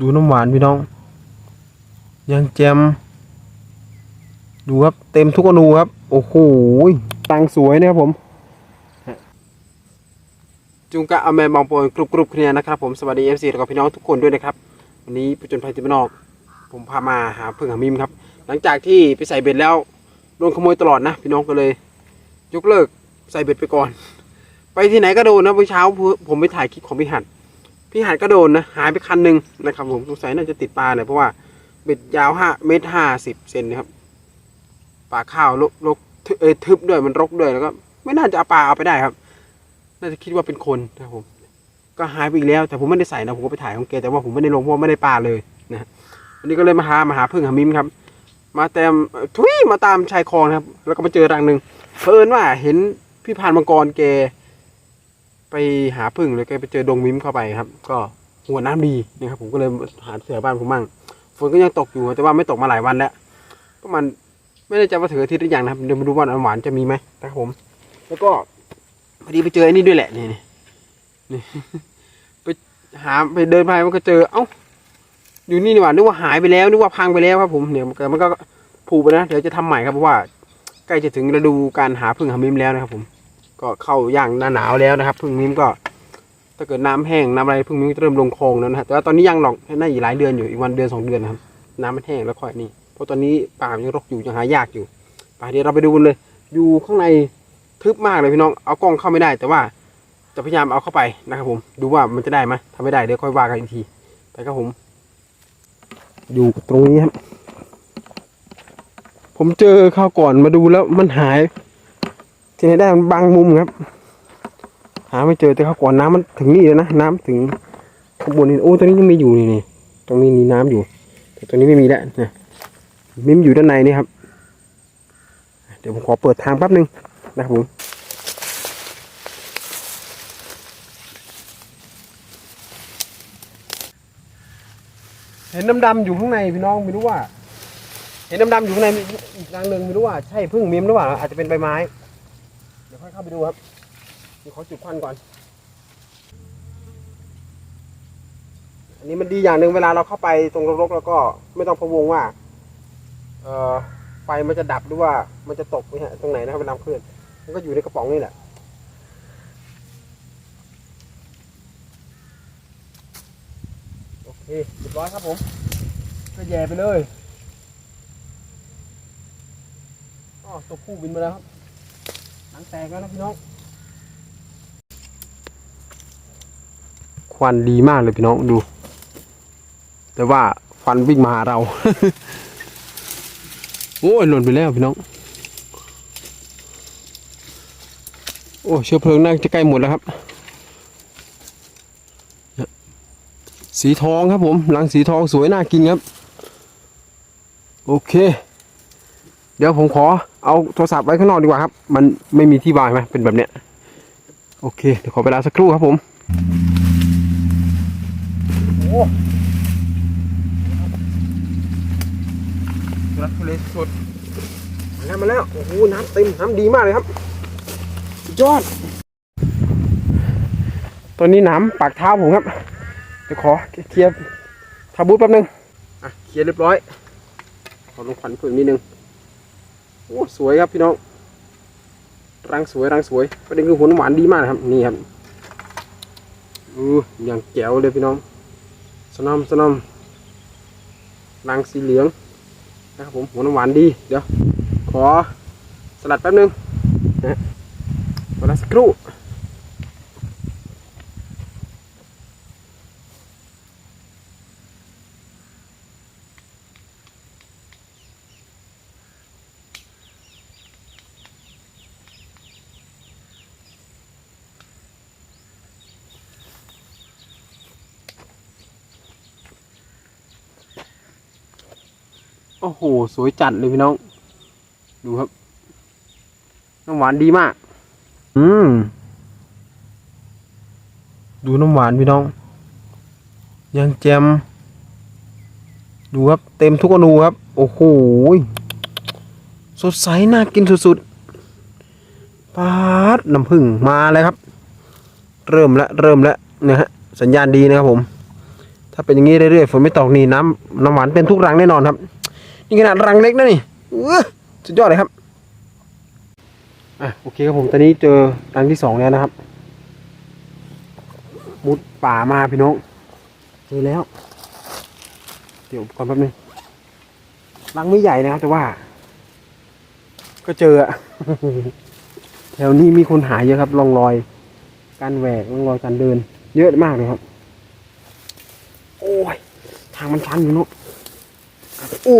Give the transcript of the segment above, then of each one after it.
ดูน้ำหวานพี่น้อง ยังแจม ดูครับ เต็มทุกอนูครับ โอ้โหตังสวยนะครับผม จุงกะอเมมองโปนกรุบกรุบเนี่ยนะครับผม สวัสดีเอฟซีแล้วก็พี่น้องทุกคนด้วยนะครับ วันนี้ผจญภัยที่บ้านนอก ผมพามาหาพึ่งหามิมครับ หลังจากที่ไปใส่เบ็ดแล้วโดนขโมยตลอดนะ พี่น้องก็เลย ยกเลิกใส่เบ็ดไปก่อน ไปที่ไหนก็โดนนะเมื่อเช้าผมไปถ่ายคลิปของพี่หัด พี่หัดก็โดนนะหายไปคันหนึ่งนะครับผมสงสัยน่าจะติดปลาเนี่ยเพราะว่าเบ็ดยาวห้าเมตรห้าสิบเซนนะครับปลาข้าวลกลกทึเอทึบด้วยมันรกด้วยแล้วก็ไม่น่าจะเอาปลาเอาไปได้ครับ น่าจะคิดว่าเป็นคนนะครับผม ก็หายไปอีกแล้ว แต่ผมไม่ได้ใส่นะผมก็ไปถ่ายของแกแต่ว่าผมไม่ได้ลงเพราะไม่ได้ปลาเลยนะวันนี้ก็เลยมาหามาหาพึ่งหามิมครับ มาแตมทุยมาตามชายคลองนะครับ แล้วก็มาเจอรังหนึ่งเพิ่นว่าเห็นพี่พานมังกรแก ไปหาพึ่งเลยแกไปเจอดงมิ้มเข้าไปครับ ก็หัวน้ำดีนะครับผมก็เลยหาเสือบ้านผมมั่งฝนก็ยังตกอยู่แต่ว่าไม่ตกมาหลายวันแล้วประมาณไม่แน่ใจว่าถึงอาทิตย์หรือยังนะครับเดี๋ยวมาดูว่าน้ำหวานจะมีไหมนะครับผม แล้วก็พอดีไปเจอไอ้นี่ด้วยแหละนี่นี่ไปหาไปเดินไปมันก็เจอ เอ้าอยู่นี่นี่หว่านึกว่าหายไปแล้วนึกว่าพังไปแล้วครับผมเดี๋ยวมันก็ผูกไปนะเดี๋ยวจะทำใหม่ครับเพราะว่าใกล้จะถึงฤดูการหาพึ่งหามิมแล้วนะครับผม ก็เข้าย่างหน้าหนาวแล้วนะครับพึ่งมิ้มก็ ถ้าเกิดน้ำแห้งน้ำอะไรพึ่งมิ้มก็เริ่มลงคลองแล้วนะฮะแต่ว่าตอนนี้ยังหรอกน่าอีกหลายเดือนอยู่อีกวันเดือนสองเดือนนะครับ น้ำมันแห้งแล้วค่อยนี่เพราะตอนนี้ป่ามันยังรกอยู่ยังหายากอยู่ไปเดี๋ยวเราไปดูกันเลย อยู่ข้างในทึบมากเลยพี่น้องเอากล้องเข้าไม่ได้ แต่ว่าจะพยายามเอาเข้าไปนะครับผม ดูว่ามันจะได้ไหมถ้าไม่ได้เดี๋ยวค่อยว่ากันอีกทีไปครับผม อยู่ตรงนี้ครับผมเจอข้าวก่อนมาดูแล้วมันหาย ที่ไหนได้มันบางมุมครับ หาไม่เจอแต่เขาก่อนน้ำมันถึงนี่เลยนะน้ำถึงข้างบนนี่โอ้ตรงนี้ยังมีอยู่นี่นี่ตรงนี้มีน้ำอยู่ แต่ตรงนี้ไม่มีแล้วนะมิมอยู่ด้านในนี่ครับ เดี๋ยวผมขอเปิดทางแป๊บนึงนะครับผมเห็นดำๆอยู่ข้างในพี่น้องไม่รู้ว่า เห็นดำๆอยู่ข้างในอีกรังหนึ่งไม่รู้ว่าใช่พึ่งมิมหรือเปล่าอาจจะเป็นใบไม้ เดี๋ยวค่อยเข้าไปดูครับเดี๋ยวขอจุดควันก่อน อันนี้มันดีอย่างหนึ่งเวลาเราเข้าไปตรงรกๆแล้วก็ไม่ต้องพะวงว่า เอ่อไฟมันจะดับหรือว่ามันจะตกนี่ยตรงไหนนะครับเวลาเคลื่อนมันก็อยู่ในกระป๋องนี่แหละโอเคเรียบร้อยครับผมก็แย่ไปเลยอ๋อตัวผู้บินมาแล้วครับังแตกแล้วนะพี่น้อง ควันดีมากเลยพี่น้องดู แต่ว่าควันวิ่งมาหาเรา โอ้ยหล่นไปแล้วพี่น้อง โอ้เชื้อเพลิงน่าจะใกล้หมดแล้วครับ สีทองครับผม หลังสีทองสวยน่ากินครับ โอเค เดี๋ยวผมขอเอาโทรศัพท์ไว้ข้างนอกดีกว่าครับ มันไม่มีที่วางไหมเป็นแบบเนี้ย โอเค เดี๋ยวขอเวลาสักครู่ครับผมโอ้รักทะเลสดมาแล้วมาแล้ว โอ้โห น้ำเต็ม น้ำดีมากเลยครับสุดยอดตอนนี้น้ำปากเท้าผมครับ เดี๋ยวขอเคลียร์ทาบูทแป๊บนึง อะ เคลียร์เรียบร้อย ขอลงควันเพิ่มนิดนึง โอ้สวยครับพี่น้องรังสวยรังสวยประเด็นคือหัวหวานดีมากนะครับนี่ครับอู้อย่างแจ๋วเลยพี่น้องสนอมสนอมรังสีเหลืองนะครับผมหัวน้ำหวานดีเดี๋ยวขอสลัดแป๊บนึงนะเวลาสักครู่ โอ้โห สวยจัดเลยพี่น้อง ดูครับ น้ำหวานดีมาก อืม ดูน้ำหวานพี่น้อง ยังแจม ดูครับ เต็มทุกอนูครับ โอ้โห สดใสน่ากินสุดๆปาดน้ำผึ้งมาแล้วครับ เริ่มแล้วเริ่มแล้วนะฮะ สัญญาณดีนะครับผม ถ้าเป็นอย่างนี้เรื่อยๆ ฝนไม่ตกนี่น้ำน้ำหวานเต็มทุกรังแน่นอนครับ นี่ขนาดรังเล็กนะนี่สุดยอดเลยครับอะโอเคครับผมตอนนี้เจอรังที่สองแล้วนะครับมุดป่ามาพี่น้องเจอแล้ว เดี๋ยวก่อนแป๊บนึงรังไม่ใหญ่นะครับแต่ว่า ก็เจออะแถวนี้มีคนหายเยอะครับร่องรอย การแหวกร่องรอยการเดิน เยอะมากเลยครับ โอ้ย ทางมันชันอยู่เนอะ โอ้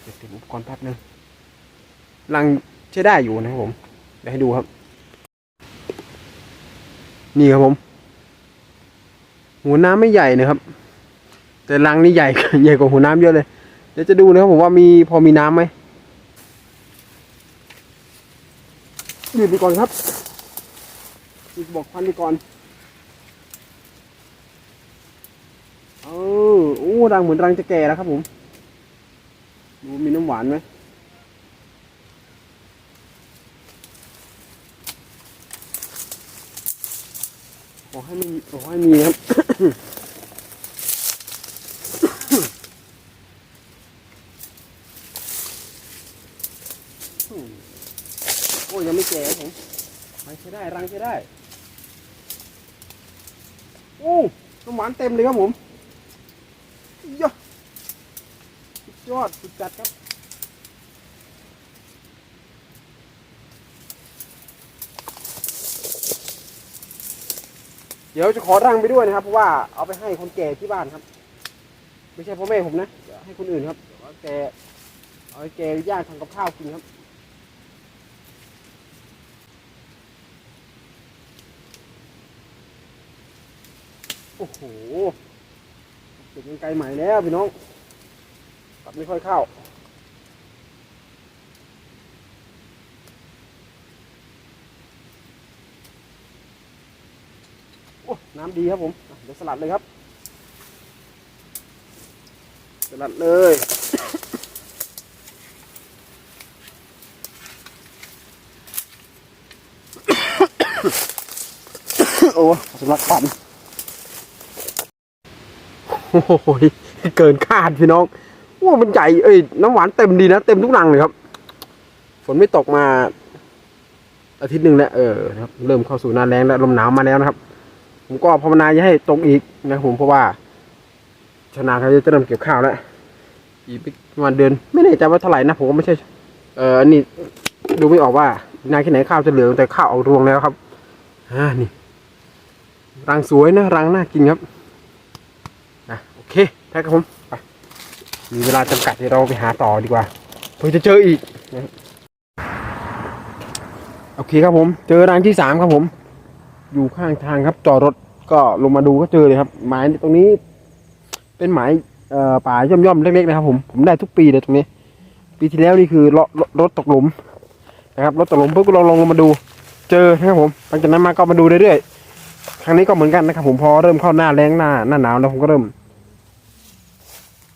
เดี๋ยวตรียมอุปกรณ์แป๊บนึงรังใช้ได้อยู่นะครับผม เดี๋ยวให้ดูครับ นี่ครับผม หัวน้ำไม่ใหญ่นะครับ แต่รังนี่ใหญ่ใหญ่กว่าหัวน้ำเยอะเลย เดี๋ยวจะดูนะครับผมว่ามีพอมีน้ำไหมหยุดไปก่อนครับหยุดบอกควันไปก่อน เออโอ้ รังเหมือนรังจะแก่แล้วครับผม ดูมีน้ำหวานไหมขอให้มีขอให้มีครับโอ้ยยังไม่แก่ผมรังใช้ได้ รังใช้ได้ โอ้น้ำหวานเต็มเลยครับผมยอดสุด ยอดสุดจัดครับเดี๋ยวจะขอรังไปด้วยนะครับเพราะว่าเอาไปให้คนแก่ที่บ้านครับ ไม่ใช่พ่อแม่ผมนะเดี๋ยวให้คนอื่นครับเดี๋ยวเอาแกเอาไปแกย่างทำกับข้าวกินครับ โอ้โหเด็กยังไกลใหม่แล้วพี่น้อง ไม่ค่อยเข้า โอ้ น้ำดีครับผม เดี๋ยวสลัดเลยครับ สลัดเลยโอ้สลัดปันโอ้โหเกินคาดพี่น้อง โอ้มันใหญ่เอ้ยน้ำหวานเต็มดีนะ เต็มทุกรังเลยครับ ฝนไม่ตกมา อาทิตย์หนึ่งแล้วเออครับ เริ่มเข้าสู่หน้าแรงแล้วลมหนาวมาแล้วนะครับ ผมก็ภาวนาจะให้ตกอีกนะผมเพราะว่าชนาเขาจะเริ่มเก็บข้าวแล้วอีกประมาณเดือนไม่แน่ใจว่าเท่าไหร่นะผมก็ไม่ใช่ เอออันนี้ดูไม่ออกว่า นานแค่ไหนข้าวจะเหลืองแต่ข้าวออกรวงแล้วครับอ่านี่รังสวยนะรังน่ากินครับนะโอเคแพ็คครับผม มีเวลาจำกัดเดี๋ยวเราไปหาต่อดีกว่าเพื่อจะเจออีกโอเคครับผม เจอรังที่สามครับผม อยู่ข้างทางครับจอดรถก็ลงมาดูก็เจอเลยครับ หมายตรงนี้ เป็นหมายป่าย่อมๆเล็กๆนะครับ ผมผมได้ทุกปีเลยตรงนี้ ปีที่แล้วนี่คือรถรถตกหลุมนะครับรถตกหลุมปุ๊บก็ลงลงมาดู เจอนะครับผมหลังจากนั้นมาก็มาดูเรื่อยๆครั้งนี้ก็เหมือนกันนะครับผมพอเริ่มเข้าหน้าแรงหน้าหน้าหนาวแล้วผมก็เริ่ม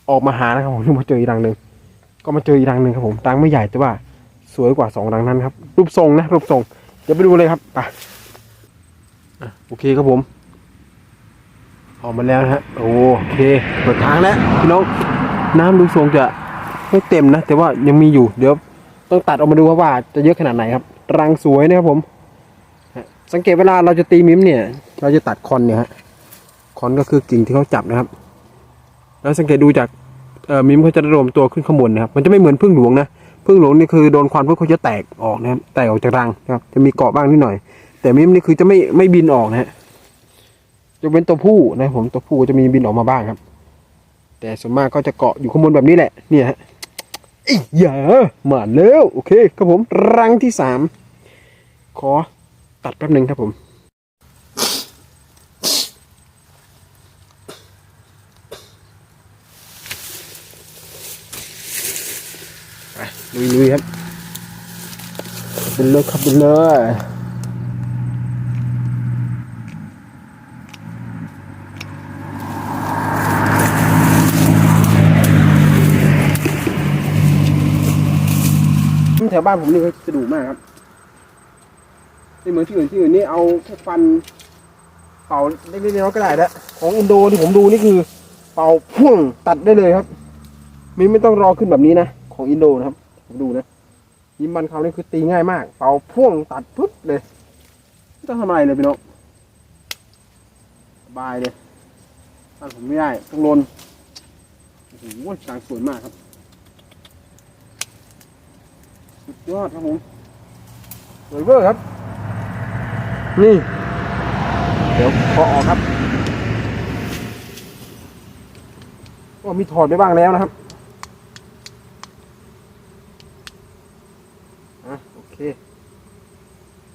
ออกมาหานะครับผมมาเจออีกรังหนึ่งก็มาเจออีกรังหนึ่งครับผมรังไม่ใหญ่แต่ว่าสวยกว่าสองรังนั้นครับ รูปทรงนะรูปทรงเดี๋ยวไปดูเลยครับไปโอเคครับผมออกมาแล้วนะฮะโอเคเปิดทางแล้วพี่น้องน้ำดูทรงจะไม่เต็มนะ แต่ว่ายังมีอยู่เดี๋ยวต้องตัดออกมาดูว่าจะเยอะขนาดไหนครับ รังสวยนะครับผม สังเกตเวลาเราจะตีมิมเนี่ย เราจะตัดคอนเนี่ยฮะคอนก็คือกิ่งที่เขาจับนะครับ แล้วสังเกตดูจาก มิมเขาจะรวมตัวขึ้นข้างบนนะครับ มันจะไม่เหมือนพึ่งหลวงนะพึ่งหลวงนี่คือโดนควันปุ๊บเขาจะแตกออกนะครับแตกออกจากรังนะครับ จะมีเกาะบ้างนิดหน่อย แต่มิมนี่คือจะไม่ไม่บินออกนะฮะยกเว้นตัวผู้นะผมตัวผู้จะมีบินออกมาบ้างครับ แต่ส่วนมากก็จะเกาะอยู่ข้างบนแบบนี้แหละเนี่ยฮะไอ้ยามาแล้วโอเคครับผมรังที่สามขอตัดแป๊บหนึ่งครับผม ลุยลุยครับเป็นเลยครับเป็นเลยแถวบ้านผมนี่ก็สะดุมากครับไม่เหมือนที่อื่นที่อื่นนี่เอาแค่ฟัน เป่าเล็กๆน้อยๆก็ได้แล้วของอินโดที่ผมดูนี่คือ เป่าพ่วงตัดได้เลยครับ มีไม่ต้องรอขึ้นแบบนี้นะ ของอินโดนะครับ ผมดูนะยิมบันเขานี่คือตีง่ายมาก เป่าพ่วงตัดปุ๊บเลยไม่ต้องทำอะไรเลยพี่น้องสบายเลยถ้าผมไม่ได้ต้องลนโอ้โหจางสวยมากครับ สุดยอดครับผมสวยเวอร์ครับ นี่ เดี๋ยวพอออกครับก็มีถอดไปบ้างแล้วนะครับอะโอเค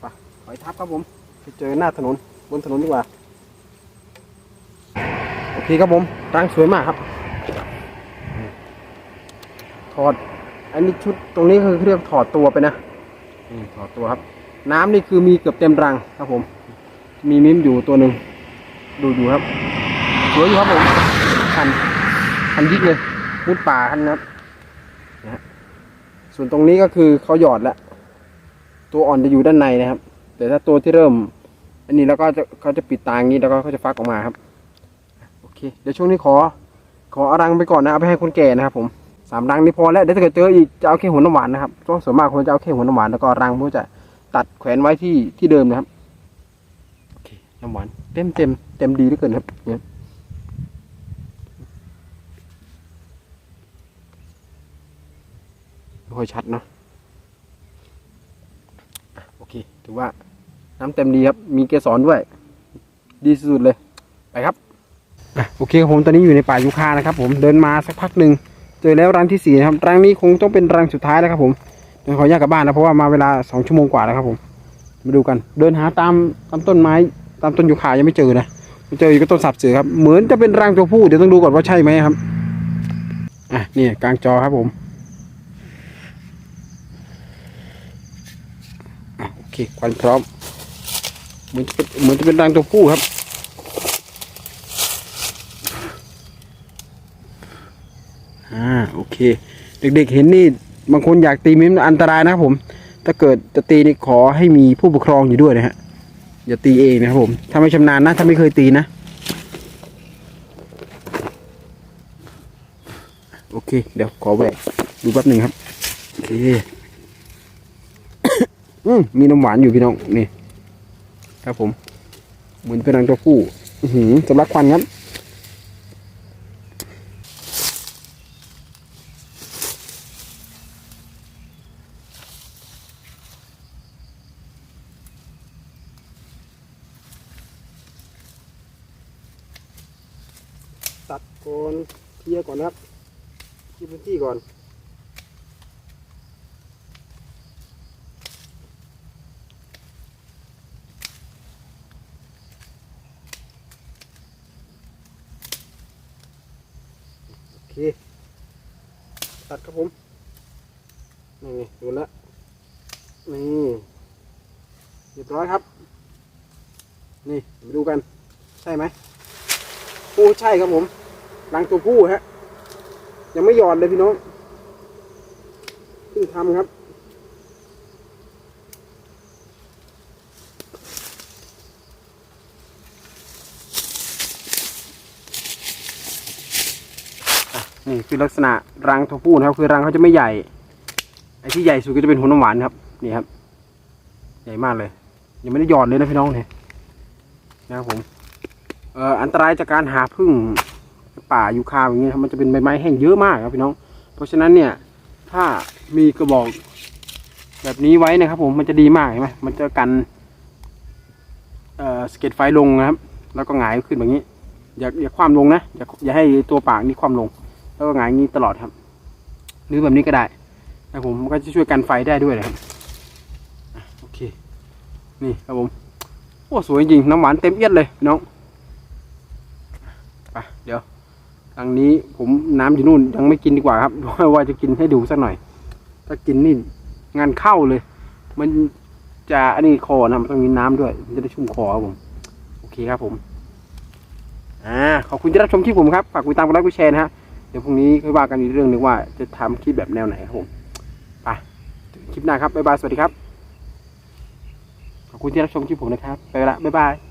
ไปถอยทับ ครับผมไปเจอหน้าถนนบนถนนดีกว่าโอเคครับผมตั้งสวยมากครับ ถอด อันนี้ชุดตรงนี้คือเรียกถอดตัวไปนะถอดตัวครับ น้ำนี่คือมีเกือบเต็มรังครับผม มีมิ้มอยู่ตัวหนึ่งดูอยู่ครับสวยอยู่ครับผมคันคันยิกเลยมุดป่าคันนะครับนะส่วนตรงนี้ก็คือเขาหยอดแล้ว ตัวอ่อนจะอยู่ด้านในนะครับ แต่ถ้าตัวที่เริ่ม อันนี้แล้วก็จะเขาจะปิดตาอย่างนี้แล้วก็เขาจะฟักออกมาครับโอเคเดี๋ยวช่วงนี้ขอ ขออารังไปก่อนนะเอาไปให้คนแก่นะครับ ผมสามรังนี่พอแล้วเดี๋ยวถ้าเกิดเจออีกจะเอาแค่หัวน้ำหวานนะครับเพราะส่วนมากคนจะเอาแค่หัวน้ำหวานแล้วก็รังผมจะตัดแขวนไว้ที่ที่เดิมนะครับโอเคน้ำหวานเต็มเต็มเต็มดีเหลือเกินครับเนี่ยไม่ค่อยชัดเนาะ เคถือว่าน้ำเต็มดีครับ มีเกสรด้วย ดีสุดเลย ไปครับโอเคครับผมตอนนี้อยู่ในป่ายูคานะครับ ผมเดินมาสักพักหนึ่งเจอแล้วรังที่สี่นะครับรังนี้คงต้องเป็นรังสุดท้ายแล้วครับผมเดี๋ยวขออนุญาตกลับบ้านนะเพราะว่ามาเวลาสองชั่วโมงกว่าแล้วครับผมมาดูกัน เดินหาตามตามต้นไม้ ตามต้นยูคายังไม่เจอนะไม่เจออยู่ก็ต้นสับเสือครับเหมือนจะเป็นรังตัวผู้เดี๋ยวต้องดูก่อนว่าใช่ไหมครับอะนี่กลางจอครับผมอะโอ เคควันพร้อมเหมือนจะเป็นเหมือนจะเป็นรังตัวผู้ครับ อ่าโอเค เด็กๆเห็นนี่บางคนอยากตีมิ้มอันตรายนะครับผม ถ้าเกิดจะตีนี่ขอให้มีผู้ปกครองอยู่ด้วยนะฮะอย่าตีเองนะครับผม ถ้าไม่ชำนาญนะ ถ้าไม่เคยตีนะ โอเค เดี๋ยวขอแหวกดูแป๊บหนึ่งครับ โอเค อืมมีน้ำหวานอยู่พี่น้องนี่ครับผม เหมือนเป็นรังตัวผู้หือสำลักควันครับตัดก่อนเคลียก่อนนะครับเคลียร์พื้นที่ก่อน เคตัดครับผมนี่ดูแลวนี่เรียบร้อยครับ นี่มาดูกัน ใช่ไหมโอ้ใช่ครับผมรังตัวผู้ฮะ ยังไม่หย่อนเลยพี่น้องเพิ่งทำครับ นี่คือลักษณะรังตัวผู้นะครับ คือรังเขาจะไม่ใหญ่ ไอ้ที่ใหญ่สุดก็จะเป็นหัวน้ำหวานครับ นี่ครับ ใหญ่มากเลย ยังไม่ได้หยอดเลยนะพี่น้องเนี่ยนะครับผมเอ่ออันตรายจากการหาพึ่งป่ายูคาอย่างเงี้ยครับมันจะเป็นใบไม้แห้งเยอะมากครับพี่น้อง เพราะฉะนั้นเนี่ย ถ้ามีกระบอกแบบนี้ไว้นะครับ ผมมันจะดีมากเห็นไหมมันจะกันเอ่อสเก็ดไฟลงนะครับ แล้วก็หงายขึ้นแบบนี้ อย่าอย่าคว่ำลงนะอย่าอย่าให้ตัวปากนี่คว่ำลง แล้วก็หงายงี้ตลอดครับ หรือแบบนี้ก็ได้นะผมก็จะช่วยกันไฟได้ด้วยนะครับโอเค นี่ครับผมโอ้สวยจริงน้ำหวานเต็มเอียดเลยน้องไปเดี๋ยวทางนี้ผมน้ำอยู่นู่นยังไม่กินดีกว่าครับว่าจะกินให้ดูสักหน่อย ถ้ากินนี่งานเข้าเลย มันจะอันนี้คอนะมันต้องมีน้ำด้วย มันจะได้ชุ่มคอครับผม โอเคครับผม อ่า ขอบคุณที่รับชมคลิปผมครับ ฝากกดติดตามกดไลค์กดแชร์นะฮะ ดี๋ยวพรุ่งนี้ค่อยว่ากันอีกเรื่องหนึ่งว่าจะทำคลิปแบบแนวไหนครับผมไปคลิปหน้าครับบ๊ายบายสวัสดีครับขอบคุณที่รับชมคลิปผมนะครับไปละบ๊ายบาย